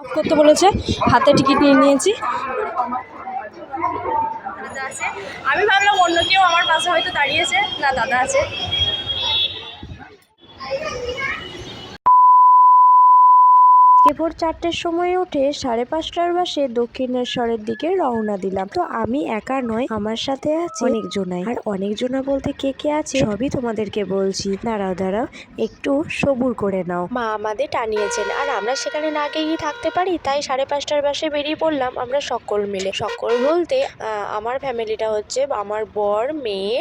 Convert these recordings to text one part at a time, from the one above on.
Of করতে বলেছে, হাতে টিকিট নিয়ে নিয়েছি। আমি ভাবলাম অন্য কেউ আমার পাশে হয়তো দাঁড়িয়েছে। না, দাদা আছে। ভোর চারটের সময় উঠে সাড়ে পাঁচটার বাসে দক্ষিণেশ্বরের দিকে রওনা দিলাম। তো আমি একা নয় আমার সাথে আছে অনেকজনাই আর অনেকজনা বলতে কে কে আছে সবই তোমাদেরকে বলছি। দাঁড়াও দাঁড়াও একটু সবুর করে নাও। মা আমাদের টানিয়েছেন আর আমরা সেখানে না গিয়ে থাকতে পারি তাই সাড়ে পাঁচটার বাসে বেরিয়ে পড়লাম আমরা সকল মিলে। সকল বলতে আমার ফ্যামিলিটা হচ্ছে আমার বর মেয়ে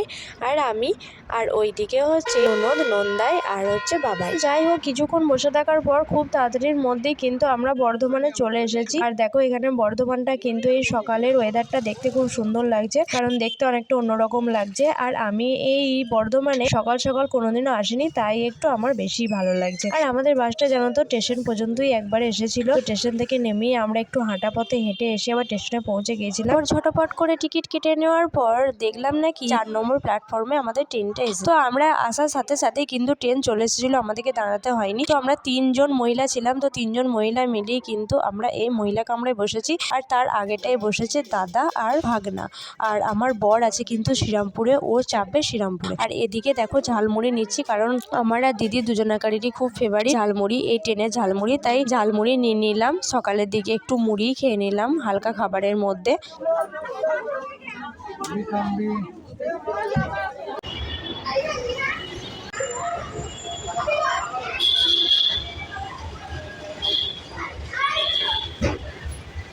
আর আমি আর ওইদিকে হচ্ছে ননদ নন্দাই আর হচ্ছে বাবাই। যাই হোক কিছুক্ষণ বসে থাকার পর খুব তাড়াতাড়ির মধ্যেই কিন্তু আমরা বর্ধমানে চলে এসেছি। আর দেখো, এখানে বর্ধমানটা কিন্তু এই সকালের ওয়েদারটা দেখতে খুব সুন্দর লাগছে, কারণ দেখতে অনেকটা অন্যরকম লাগছে। আর আমি এই বর্ধমানে সকাল সকাল কোনোদিনও আসিনি, তাই একটু আমার বেশি ভালো লাগছে। আর আমাদের বাসটা জানো তো স্টেশন পর্যন্তই একবার এসেছিল। স্টেশন থেকে নেমেই আমরা একটু হাঁটা পথে হেঁটে এসে আবার স্টেশনে পৌঁছে গিয়েছিলাম। আর ঝটপট করে টিকিট কেটে নেওয়ার পর দেখলাম নাকি চার নম্বর প্ল্যাটফর্মে আমাদের ট্রেনটা এসে তো আমরা আসার সাথে সাথে কিন্তু ট্রেন চলে এসেছিল, আমাদেরকে দাঁড়াতে হয়নি। তো আমরা তিনজন মহিলা ছিলাম, তো তিনজন মহিলা মিলিয়ে কিন্তু আমরা এই মহিলা কামরায় বসেছি। আর তার আগেটাই বসেছে দাদা আর ভাগনা। আর আমার বর আছে কিন্তু শ্রীরামপুরে, ও চাপবে শ্রীরামপুরে। আর এদিকে দেখো ঝালমুড়ি নিচ্ছি কারণ আমার আর দিদি দুজনাকারীরই খুব ফেভারিট ঝালমুড়ি, এই ট্রেনের ঝালমুড়ি। তাই ঝালমুড়ি নিয়ে নিলাম, সকালের দিকে একটু মুড়ি খেয়ে নিলাম হালকা খাবারের মধ্যে।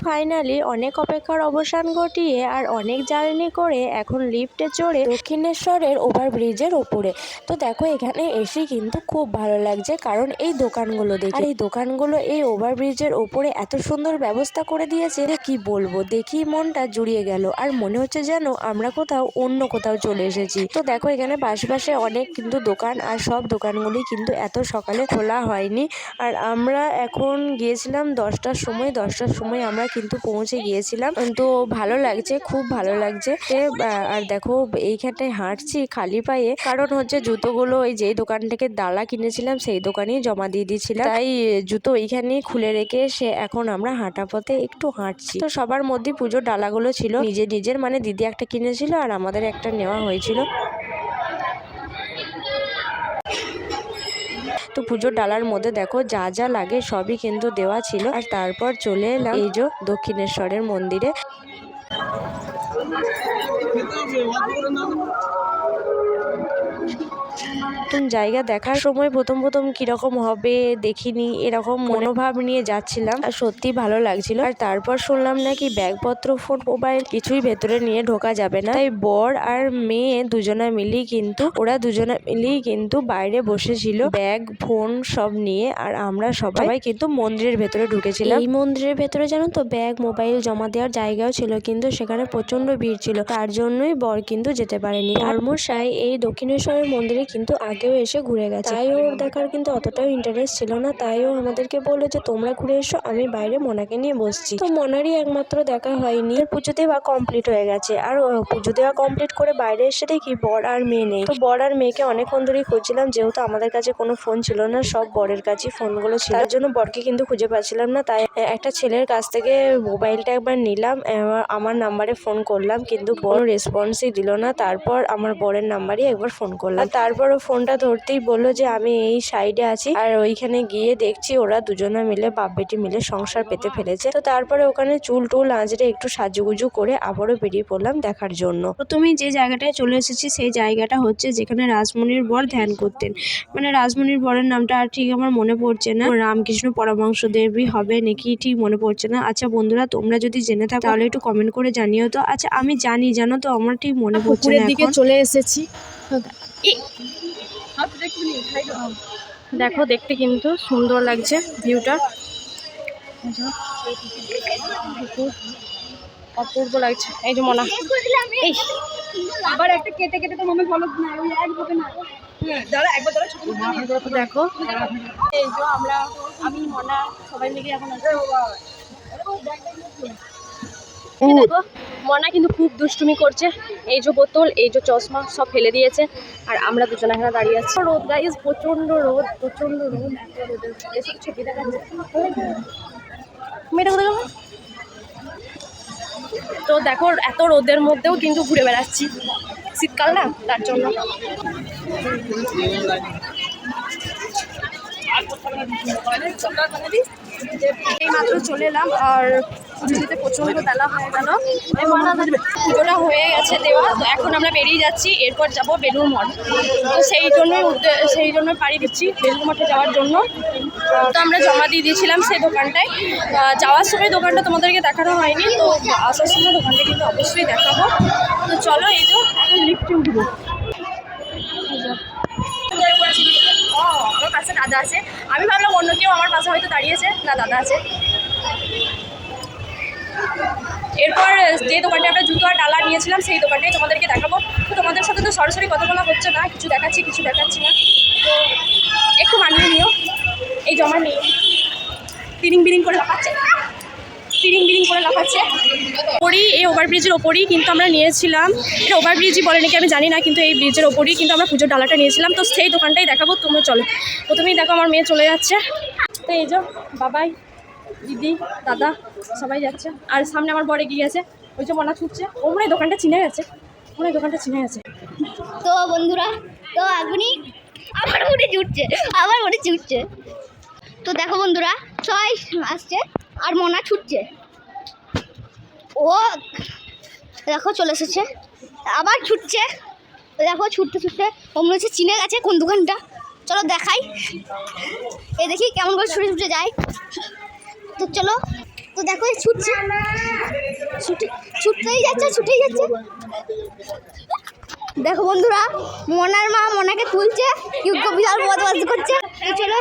ফাইনালি অনেক অপেক্ষার অবসান ঘটিয়ে আর অনেক জার্নি করে এখন লিফটে চড়ে দক্ষিণেশ্বরের ওভারব্রিজের ওপরে। তো দেখো, এখানে এসে কিন্তু খুব ভালো লাগছে কারণ এই দোকানগুলো দেখে। এই দোকানগুলো এই ওভারব্রিজের ওপরে এত সুন্দর ব্যবস্থা করে দিয়েছে কি বলব দেখি মনটা জুড়িয়ে গেল। আর মনে হচ্ছে যেন আমরা কোথাও অন্য কোথাও চলে এসেছি। তো দেখো, এখানে পাশে অনেক কিন্তু দোকান আর সব দোকানগুলি কিন্তু এত সকালে খোলা হয়নি। আর আমরা এখন গিয়েছিলাম দশটার সময় দশটার সময় আমরা কিন্তু পৌঁছে গিয়েছিলাম। তো ভালো লাগছে খুব ভালো লাগছে। আর দেখো এইখানটায় হাঁটছি খালি পায়ে। কারণ হচ্ছে জুতোগুলো ওই যেই দোকান থেকে ডালা কিনেছিলাম সেই দোকানেই জমা দিয়ে দিয়েছিলাম। তাই জুতো ওইখানেই খুলে রেখে সে এখন আমরা হাঁটা পথে একটু হাঁটছি। তো সবার মধ্যে পুজোর ডালাগুলো ছিল। নিজের নিজের মানে দিদি একটা কিনেছিল আর আমাদের একটা নেওয়া হয়েছিল। পুজোর ডালার মধ্যে দেখো যা যা লাগে সবই কিন্তু দেওয়া ছিল। আর তারপর চলে এলাম এই যে দক্ষিণেশ্বরের মন্দিরে। নতুন জায়গা দেখার সময় প্রথম প্রথম কীরকম হবে দেখিনি, এরকম মনোভাব নিয়ে যাচ্ছিলাম। আর সত্যি ভালো লাগছিল। আর তারপর শুনলাম নাকি ব্যাগপত্র, ফোন, মোবাইল কিছুই ভেতরে নিয়ে ঢোকা যাবে না। তাই বর আর মেয়ে দুজনা মিলেই কিন্তু, ওরা দুজনা মিলেই কিন্তু বাইরে বসেছিল। ব্যাগ, ফোন সব নিয়ে, আর আমরা সবাই কিন্তু মন্দিরের ভেতরে ঢুকেছিলাম। এই মন্দিরের ভেতরে জানো তো, ব্যাগ, মোবাইল জমা দেওয়ার জায়গাও ছিল, কিন্তু সেখানে প্রচণ্ড ভিড় ছিল। তার জন্যই বর কিন্তু যেতে পারেনি। ধর্মশাই এই দক্ষিণেশ্বরের মন্দিরে কিন্তু আগেও এসে ঘুরে গেছে। তাই ওর দেখার কিন্তু অতটাও ইন্টারেস্ট ছিল না। তাই ও আমাদেরকে বলল যে তোমরা ঘুরে এসো আমি বাইরে মোনাকে নিয়ে বসছি। তো মোনারই একমাত্র দেখা হয়নি। পুজো দেওয়া কমপ্লিট হয়ে গেছে। আর পুজো দেওয়া কমপ্লিট করে বাইরে এসে দেখি বর আর মেয়ে নেই। তো বর আর মেয়েকে অনেকক্ষণ ধরেই খুঁজছিলাম যেহেতু আমাদের কাছে কোনো ফোন ছিল না সব বরের কাছেই ফোনগুলো ছিল। তার জন্য বরকে কিন্তু খুঁজে পাচ্ছিলাম না। তাই একটা ছেলের কাছ থেকে মোবাইলটা একবার নিলাম আমার নাম্বারে ফোন করলাম কিন্তু কোনো রেসপন্সই দিল না। তারপর আমার বরের নাম্বারই একবার ফোন করলাম। তারপরও তারপর ও ফোনটা ধরতেই বলল যে আমি এই সাইডে আছি। আর ওইখানে গিয়ে দেখছি ওরা দুজনে মিলে বাপ বেটি মিলে সংসার পেতে ফেলেছে। তো তারপরে ওখানে চুল টুল আঁচড়ে একটু সাজুগুজু করে আবারও বেরিয়ে পড়লাম দেখার জন্য। প্রথমেই যে জায়গাটায় চলে এসেছি সেই জায়গাটা হচ্ছে যেখানে রাসমণির বর ধ্যান করতেন। মানে রাসমণির বরের নামটা আর ঠিক আমার মনে পড়ছে না। রামকৃষ্ণ পরমাংশ দেবী হবে নাকি ঠিক মনে পড়ছে না। আচ্ছা বন্ধুরা তোমরা যদি জেনে থাকো তাহলে একটু কমেন্ট করে জানিও তো। আচ্ছা আমি জানি জানো তো আমার ঠিক মনে পড়ছে না দিকে এখন। চলে এসেছি। দেখো দেখতে কিন্তু সুন্দর লাগছে ভিউটা। অপূর্ব লাগছে। এই যে মনা। এই আবার একটা কেটে কেটে তো মামা বলো না ওই এক হবে না। দাঁড়া একবার দাঁড়া ছোট দেখো। এই যে আমরা আমি মনা সবাই মিলে এখন দেখো, মনা কিন্তু খুব দুষ্টুমি করছে। এই যে বোতল, এই যে চশমা, সব ফেলে দিয়েছে। আর আমরা দুজনে এখানে দাঁড়িয়ে আছি। রোদ গাইজ প্রচণ্ড রোদ প্রচণ্ড রোদ। এসব ছবি? তো দেখো, এত রোদের মধ্যেও কিন্তু ঘুরে বেড়াচ্ছি। শীতকাল না, তার জন্য। এই মাত্র চলে এলাম, আর পুজো প্রচণ্ড বেলা হয়ে পুজোটা হয়ে গেছে দেওয়া, তো এখন আমরা বেরিয়ে যাচ্ছি, এরপর যাব বেলুর মঠ। তো সেই জন্যই সেই জন্য পাড়ি দিচ্ছি বেলুর মঠে যাওয়ার জন্য। তো আমরা জমা দিয়ে দিয়েছিলাম সেই দোকানটায়। যাওয়ার সময় দোকানটা তোমাদেরকে দেখানো হয়নি, তো আসার সময় দোকানটা কিন্তু অবশ্যই দেখাবো। তো চলো, এই তো লিফটে উঠবো। আমার পাশে দাদা আছে। আমি ভাবলাম অন্য কেউ আমার পাশে হয়তো দাঁড়িয়েছে না, দাদা আছে। এরপর যে দোকানটা আমরা জুতো আর ডালা নিয়েছিলাম, সেই দোকানটাই তোমাদেরকে দেখাবো। তো তোমাদের সাথে তো সরাসরি কথা বলা হচ্ছে না, কিছু দেখাচ্ছি কিছু দেখাচ্ছি না। তো একটু মানিয়ে নিও। এই জমা নেই তিরিং বিরিং করে লাফাচ্ছে। তিরিং বিরিং করে লাফাচ্ছে। ওপরই, এই ওভারব্রিজের ওপরই কিন্তু আমরা নিয়েছিলাম। এটা ওভারব্রিজই বলে নাকি আমি জানি না, কিন্তু এই ব্রিজের ওপরই কিন্তু আমরা পুজোর ডালাটা নিয়েছিলাম। তো সেই দোকানটাই দেখাবো, তোমরা চলো। প্রথমেই দেখো আমার মেয়ে চলে যাচ্ছে। তো এই যে, বাবাই। দিদি, দাদা, সবাই যাচ্ছে। আর সামনে আমার বড় এগিয়ে গেছে। ওই যে মনা ছুটছে। ও মনে দোকানটা চিনে গেছে। মনে দোকানটা চিনে গেছে। তো বন্ধুরা, তো এখনই আমার মনে জুটছে, আমার মনে ছুটছে তো দেখো বন্ধুরা, সবাই আসছে আর মনা ছুটছে। ও, দেখো চলে এসেছে। আবার ছুটছে। দেখো ছুটতে ছুটতে ও মনে হচ্ছে চিনে গেছে কোন দোকানটা। চলো দেখাই। এ দেখি কেমন করে ছুটে ছুটে যায়। তো চলো, তো দেখো ছুটছে। ছুটে ছুটতেই যাচ্ছে, ছুটেই যাচ্ছে। দেখো বন্ধুরা, মনার মা মনাকে তুলছে ইউকো বিশাল বদমাস করছে। চলো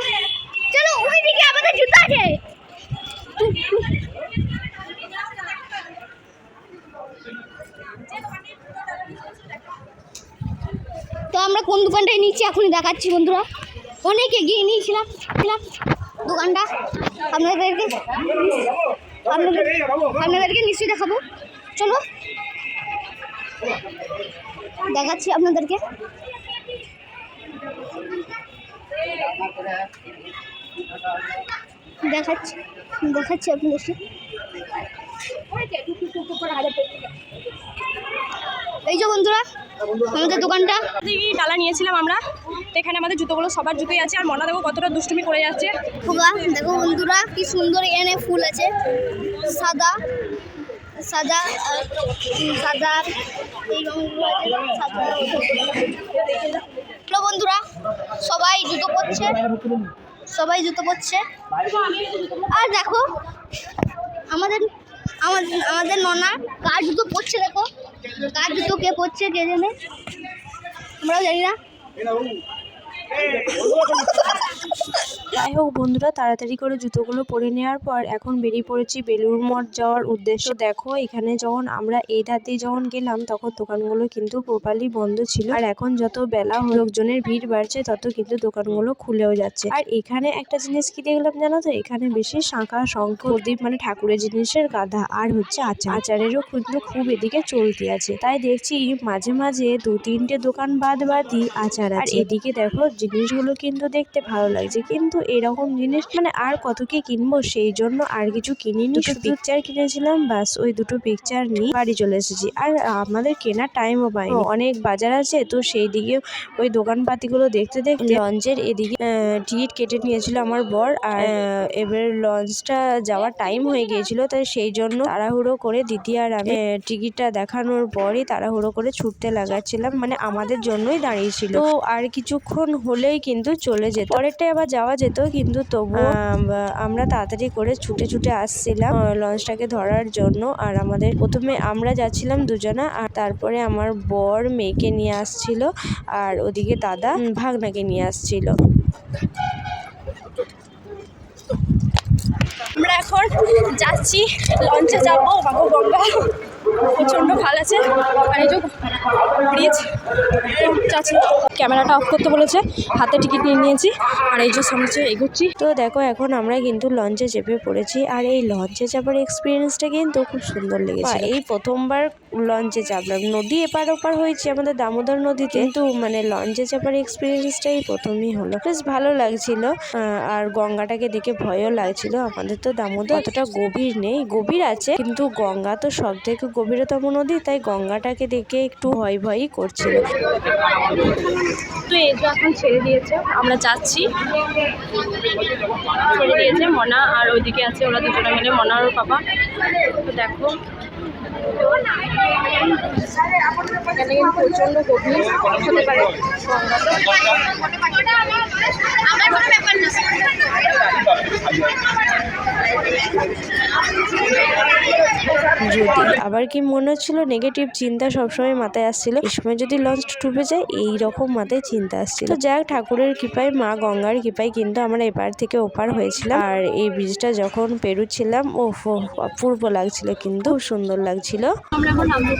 চলো, ওইদিকে আমাদের জুতো আছে। তো আমরা কোন দোকানটায় নিচ্ছি এখনই দেখাচ্ছি বন্ধুরা। অনেক এগিয়ে নিয়েছিলাম, ছিলাম। দোকানটা আপনাদেরকে আপনাদেরকে নিশ্চয়ই দেখাবো। চলো। দেখাচ্ছি আপনাদেরকে। দেখাচ্ছি। দেখাচ্ছি আপনাদেরকে। এই যে বন্ধুরা, আমাদের দোকানটা। দিদি নিয়েছিলাম আমরা। তো এখানে আমাদের জুতোগুলো সবার জুতোই আছে, আর মনা দেখো কতটা দুষ্টুমি করে যাচ্ছে। দেখো বন্ধুরা, কি সুন্দর এখানে ফুল আছে। সাদা সাদা সাদা সাদা। বন্ধুরা, সবাই জুতো পরছে? সবাই জুতো পরছে? আর দেখো, আমাদের আমাদের আমাদের ননা কার জুতো পরছে দেখো? কার জুতো কে পরছে কে জানে? আমরাও জানি না। যাই হোক বন্ধুরা তাড়াতাড়ি করে জুতোগুলো পরে নেওয়ার পর এখন বেরিয়ে পড়েছি বেলুড় মঠ যাওয়ার উদ্দেশ্য। দেখো এখানে যখন আমরা এই ধার দিয়ে যখন গেলাম তখন দোকানগুলো কিন্তু প্রপারলি বন্ধ ছিল। আর এখন যত বেলা লোকজনের ভিড় বাড়ছে তত কিন্তু দোকানগুলো খুলেও যাচ্ছে। আর এখানে একটা জিনিস কি দেখলাম জানো তো? এখানে বেশি শাঁখা শঙ্খ প্রদীপ মানে ঠাকুরের জিনিসের গাধা আর হচ্ছে আচার। আচারেরও কিন্তু খুব এদিকে চলতি আছে। তাই দেখছি মাঝে মাঝে দু তিনটে দোকান বাদ বাদই আচার আর এদিকে দেখো জিনিসগুলো কিন্তু দেখতে ভালো লাগছে। কিন্তু এরকম জিনিস মানে আর কত কি কিনবো? সেই জন্য আর কিছু কিনিনি। দুটো পিকচার কিনেছিলাম বাস ওই দুটো পিকচার নিয়ে বাড়ি চলে এসেছি। আর আমাদের কেনার টাইমও পাইনি। অনেক বাজার আছে তো সেই দিকে ওই দোকানপাতিগুলো দেখতে দেখতে লঞ্চের এদিকে টিকিট কেটে নিয়েছিল আমার বর। আর এবার লঞ্চটা যাওয়ার টাইম হয়ে গিয়েছিল তাই সেই জন্য তাড়াহুড়ো করে দিদি আর আমি টিকিটটা দেখানোর পরই তাড়াহুড়ো করে ছুটতে লাগাচ্ছিলাম। মানে আমাদের জন্যই দাঁড়িয়েছিল তো আর কিছুক্ষণ হলেই কিন্তু চলে যেত। পরেরটায় আবার যাওয়া যেত কিন্তু তবু আমরা তাড়াতাড়ি করে ছুটে ছুটে আসছিলাম লঞ্চটাকে ধরার জন্য। আর আমাদের প্রথমে আমরা যাচ্ছিলাম দুজনা আর তারপরে আমার বর মেয়েকে নিয়ে আসছিল আর ওদিকে দাদা ভাগনাকে নিয়ে আসছিল। আমরা এখন যাচ্ছি লঞ্চে যাব বাবু গঙ্গা প্রচণ্ড ভালো আছে। আর এই যে ব্রিজ ক্যামেরাটা অফ করতে বলেছে হাতে টিকিট নিয়ে নিয়েছি আর এই যে সামনে এগোচ্ছি। তো দেখো এখন আমরা কিন্তু লঞ্চে চেপে পড়েছি আর এই লঞ্চে চাপার এক্সপিরিয়েন্সটা কিন্তু খুব সুন্দর লেগেছে এই প্রথমবার লঞ্চে চাপলাম নদী এপার ওপার হয়েছে আমাদের দামোদর নদীতে। কিন্তু মানে লঞ্চে চাপার এক্সপিরিয়েন্সটাই প্রথমই হলো। বেশ ভালো লাগছিল আর গঙ্গাটাকে দেখে ভয়ও লাগছিল। আমাদের তো দামোদর অতটা গভীর নেই গভীর আছে কিন্তু গঙ্গা তো সব থেকে গভীরতম নদী তাই গঙ্গাটাকে দেখে একটু ভয় ভয়ই করছিল। তো যে এখন ছেড়ে দিয়েছে, আমরা যাচ্ছি। ছেড়ে দিয়েছে মনা আর ওইদিকে আছে ওরা দুজনে মিলে, মনা আর বাবা তো দেখো। এখানে গভীর হতে পারে। যদি আবার কি মনে হচ্ছিল নেগেটিভ চিন্তা সবসময় মাথায় আসছিল? এই সময় যদি লঞ্চ ডুবে যায় এই রকম মাথায় চিন্তা আসছিল। তো যাক ঠাকুরের কৃপায় মা গঙ্গার কৃপায় কিন্তু আমরা এপার থেকে ওপার হয়েছিলাম। আর এই ব্রিজটা যখন পেরুচ্ছিলাম ও অপূর্ব লাগছিল কিন্তু। সুন্দর লাগছিল। আমরা এখন নামবো।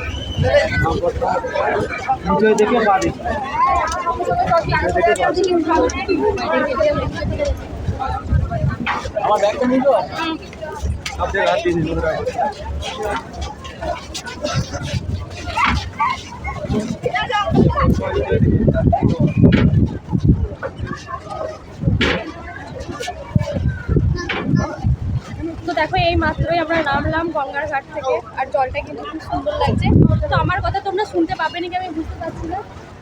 আমার ব্যাগটা নিয়ে তো দেখো এই মাত্রই আমরা নামলাম গঙ্গার ঘাট থেকে আর জলটা কিন্তু খুব সুন্দর লাগছে। তো আমার কথা তোমরা শুনতে পাবে নাকি আমি বুঝতে পারছি না?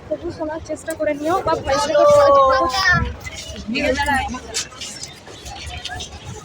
তবু শোনার চেষ্টা করে নিও বা ভয়েস রেকর্ড করে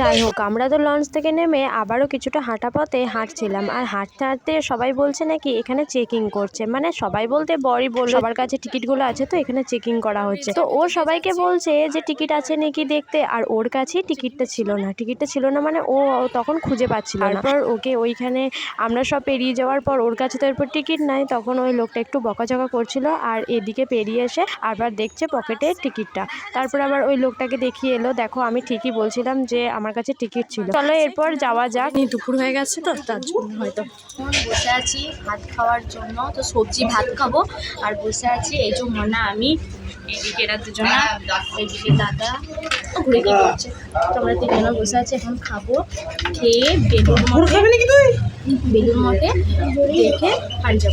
যাই হোক, আমরা তো লঞ্চ থেকে নেমে আবারও কিছুটা হাঁটা পথে হাঁটছিলাম আর হাঁটতে হাঁটতে সবাই বলছে নাকি এখানে চেকিং করছে। মানে সবাই বলতে বড়ই বল সবার কাছে টিকিটগুলো আছে তো এখানে চেকিং করা হচ্ছে। তো ও সবাইকে বলছে যে টিকিট আছে নাকি দেখতে, আর ওর কাছেই টিকিটটা ছিল না। টিকিটটা ছিল না মানে ও তখন খুঁজে পাচ্ছিল না। তারপর ওকে ওইখানে আমরা সব পেরিয়ে যাওয়ার পর ওর কাছে তো এরপর টিকিট নাই, তখন ওই লোকটা একটু বকাঝকা করছিল আর এদিকে পেরিয়ে এসে আবার দেখছে পকেটে টিকিটটা। তারপর আবার ওই লোকটাকে দেখিয়ে এলো, দেখো, আমি ঠিকই বলছিলাম যে আমার কাছে টিকিট ছিল। চলো এরপর যাওয়া যাক। দুপুর হয়ে গেছে তো তার জন্য হয়তো। বসে আছি ভাত খাওয়ার জন্য তো সবজি ভাত খাব। আর বসে আছি এই যে মনা আমি এইদিকে এরা দুজনা এইদিকে দাদা। ঘুরে কি করছে তো আমরা তিনজনে বসে আছি এখন খাব। খেয়ে বেলুর মঠে বেলুর মঠে দেখে বাড়ি যাব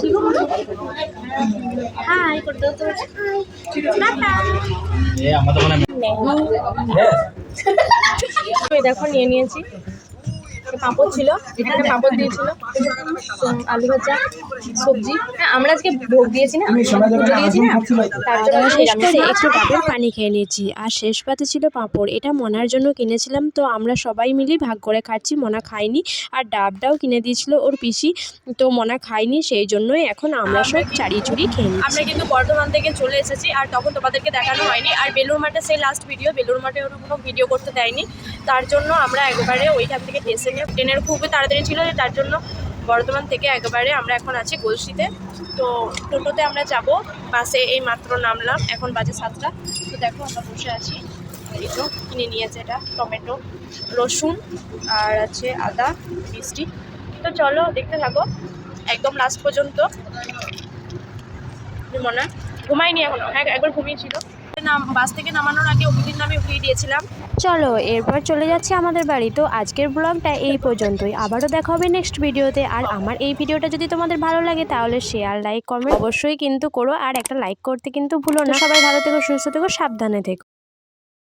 ঠিক হাই করতে হতে টাটা দেখো নিয়ে নিয়েছি। পাঁপড় ছিল একটা পাঁপড় দিয়েছিল আলু ভাজা সবজি। হ্যাঁ আমরা আজকে ভোগ দিয়েছি না পুজো দিয়েছি না তার শেষ করে একটু ডাবের পানি খেয়ে নিয়েছি আর শেষ পাতে ছিল পাঁপড়। এটা মনার জন্য কিনেছিলাম তো আমরা সবাই মিলে ভাগ করে খাচ্ছি মনা খাইনি আর ডাবটাও কিনে দিয়েছিল ওর পিসি তো মনা খাইনি সেই জন্যই এখন আমরা সব চাড়িয়ে চুড়িয়ে খেয়ে নিচ্ছি। আমরা কিন্তু বর্ধমান থেকে চলে এসেছি আর তখন তোমাদেরকে দেখানো হয়নি আর বেলুর মাঠে সেই লাস্ট ভিডিও বেলুর মাঠে ওরা কোনো ভিডিও করতে দেয়নি তার জন্য আমরা একবারে ওইখান থেকে স্টেশনে ট্রেনের খুবই তাড়াতাড়ি ছিল তার জন্য বর্ধমান থেকে একবারে আমরা এখন আছি গলসিতে তো টোটোতে আমরা যাব, বাসে এই মাত্র নামলাম, এখন বাজে সাতটা। তো দেখো, আমরা বসে আছি। এই তো, কিনে নিয়েছে এটা টমেটো, রসুন, আর আছে আদা, মিষ্টি। তো চলো, দেখতে থাকো, একদম লাস্ট পর্যন্ত। মনে ঘুমাইনি এখনও। হ্যাঁ একবার ঘুমিয়েছিল। নাম, বাস থেকে নামানোর আগে অভিজিৎ নামে উঠিয়ে দিয়েছিলাম। চলো, এরপর চলে যাচ্ছি আমাদের বাড়ি। তো আজকের ব্লগটা এই পর্যন্তই। আবারও দেখা হবে নেক্সট ভিডিওতে আর আমার এই ভিডিওটা যদি তোমাদের ভালো লাগে, তাহলে শেয়ার লাইক কমেন্ট অবশ্যই কিন্তু করো। আর একটা লাইক করতে কিন্তু ভুলো না। সবাই ভালো থেকো, সুস্থ থেকো, সাবধানে থেকো।